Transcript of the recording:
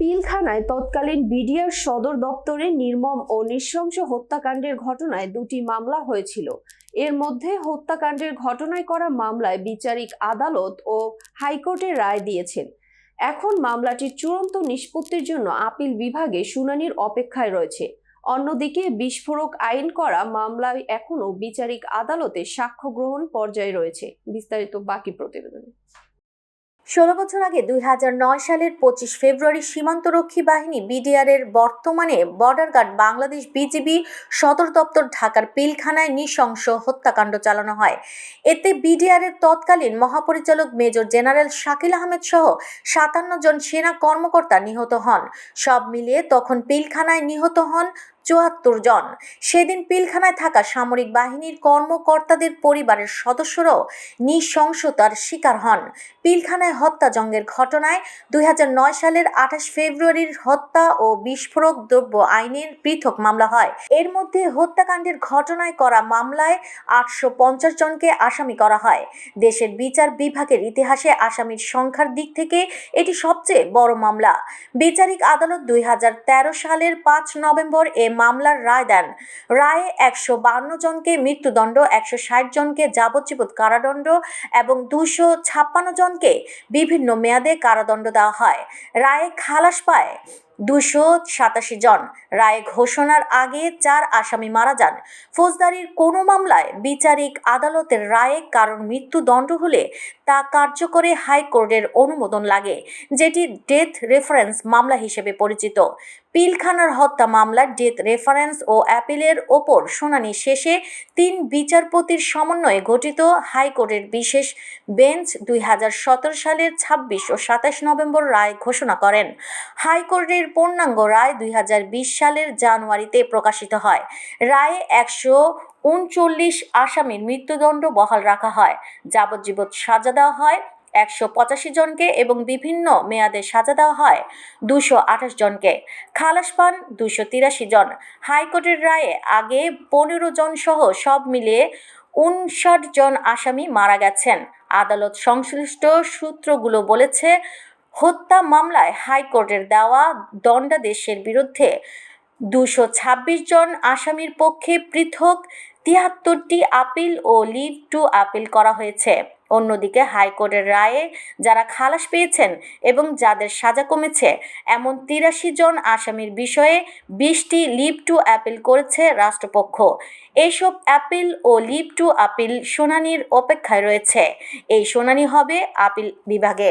পিলখানায় তৎকালীন বিডিআর সদর দপ্তরে নির্মম ও নৃশংস হত্যাকাণ্ডের ঘটনায় দুটি মামলা হয়েছিল। এর মধ্যে হত্যাকাণ্ডের ঘটনায় করা মামলায় বিচারিক আদালত ও হাইকোর্টের রায় দিয়েছেন। এখন মামলাটির চূড়ান্ত নিষ্পত্তির জন্য আপিল বিভাগে শুনানির অপেক্ষায় রয়েছে। অন্যদিকে বিস্ফোরক আইন করা মামলায় এখনও বিচারিক আদালতে সাক্ষ্য গ্রহণ পর্যায়ে রয়েছে। বিস্তারিত বাকি প্রতিবেদনে। ষোলো বছর আগে দুই হাজার নয় সালের পঁচিশ ফেব্রুয়ারি সীমান্তরক্ষী বাহিনী বিডিআর এর বর্তমানে বর্ডার গার্ড বাংলাদেশ বিজিবি সদর দপ্তর ঢাকার পিলখানায় নৃশংস হত্যাকাণ্ড চালানো হয়। এতে বিডিআর এর তৎকালীন মহাপরিচালক মেজর জেনারেল শাকিল আহমেদ সহ সাতান্ন জন সেনা কর্মকর্তা নিহত হন। সব মিলিয়ে তখন পিলখানায় নিহত হন চুয়াত্তর জন। সেদিন পিলখানায় থাকা সামরিক বাহিনীর কর্মকর্তাদের পরিবারের সদস্যরাও নৃশংসতার শিকার হন। পিলখানায় হত্যাযজ্ঞের ঘটনায় দুই হাজার নয় সালের আঠাশ ফেব্রুয়ারির হত্যা ও বিস্ফোরক দ্রব্য আইনের পৃথক মামলা হয়। এর মধ্যে হত্যাকাণ্ডের ঘটনায় করা মামলায় আটশো পঞ্চাশ জনকে আসামি করা হয়। দেশের বিচার বিভাগের ইতিহাসে আসামির সংখ্যার দিক থেকে এটি সবচেয়ে বড় মামলা। বিচারিক আদালত দুই হাজার তেরো সালের পাঁচ নভেম্বর এ মামলার রায় দেন। রায়ে একশো বান্ন জনকে, মৃত্যুদণ্ড একশো ষাট জনকে, যাবজ্জীবন কারাদণ্ড এবং দুশো ছাপ্পান্ন জনকে বিভিন্ন মেয়াদে কারাদণ্ড দেওয়া হয়। রায়ে খালাস পায়। দুশো সাতাশি জন। রায় ঘোষণার আগে চার আসামি মারা যান। ফৌজদারির কোনো মামলায় বিচারিক আদালতের রায়ে কারণ মৃত্যুদণ্ড হলে তা কার্যকরে হাইকোর্টের অনুমোদন লাগে, যেটি ডেথ রেফারেন্স মামলা হিসেবে পরিচিত। পিলখানার হত্যা মামলার ডেথ রেফারেন্স ও অ্যাপিলের ওপর শুনানি শেষে তিন বিচারপতির সমন্বয়ে গঠিত হাইকোর্টের বিশেষ বেঞ্চ দুই হাজার সতেরো সালের ছাব্বিশ ও সাতাশ নভেম্বর রায় ঘোষণা করেন। হাইকোর্টের পূর্ণাঙ্গ রায় দুই হাজার বিশ সালের জানুয়ারিতে প্রকাশিত হয়। রায়ে একশো উনচল্লিশ আসামির মৃত্যুদণ্ড বহাল রাখা হয়। যাবজ্জীবন সাজা দেওয়া হয় একশো পঁচাশি জনকে এবং বিভিন্ন মেয়াদে সাজা দেওয়া হয় দুশো আঠাশ জনকে। খালাস পান দুশো তিরাশি জন। হাইকোর্টের রায়ে আগে পনেরো জন সহ সব মিলিয়ে উনষাট জন আসামি মারা গেছেন। আদালত সংশ্লিষ্ট সূত্রগুলো বলেছে হত্যা মামলায় হাইকোর্টের দেওয়া দণ্ডাদেশের বিরুদ্ধে দুশো ছাব্বিশ জন আসামির পক্ষে পৃথক তিয়াত্তরটি আপিল ও লিভ টু আপিল করা হয়েছে। অন্যদিকে হাইকোর্টের রায়ে যারা খালাস পেয়েছেন এবং যাদের সাজা কমেছে, এমন তিরাশি জন আসামির বিষয়ে বিশটি লিভ টু অ্যাপিল করেছে রাষ্ট্রপক্ষ। এইসব অ্যাপিল ও লিভ টু আপিল শুনানির অপেক্ষায় রয়েছে। এই শুনানি হবে আপিল বিভাগে।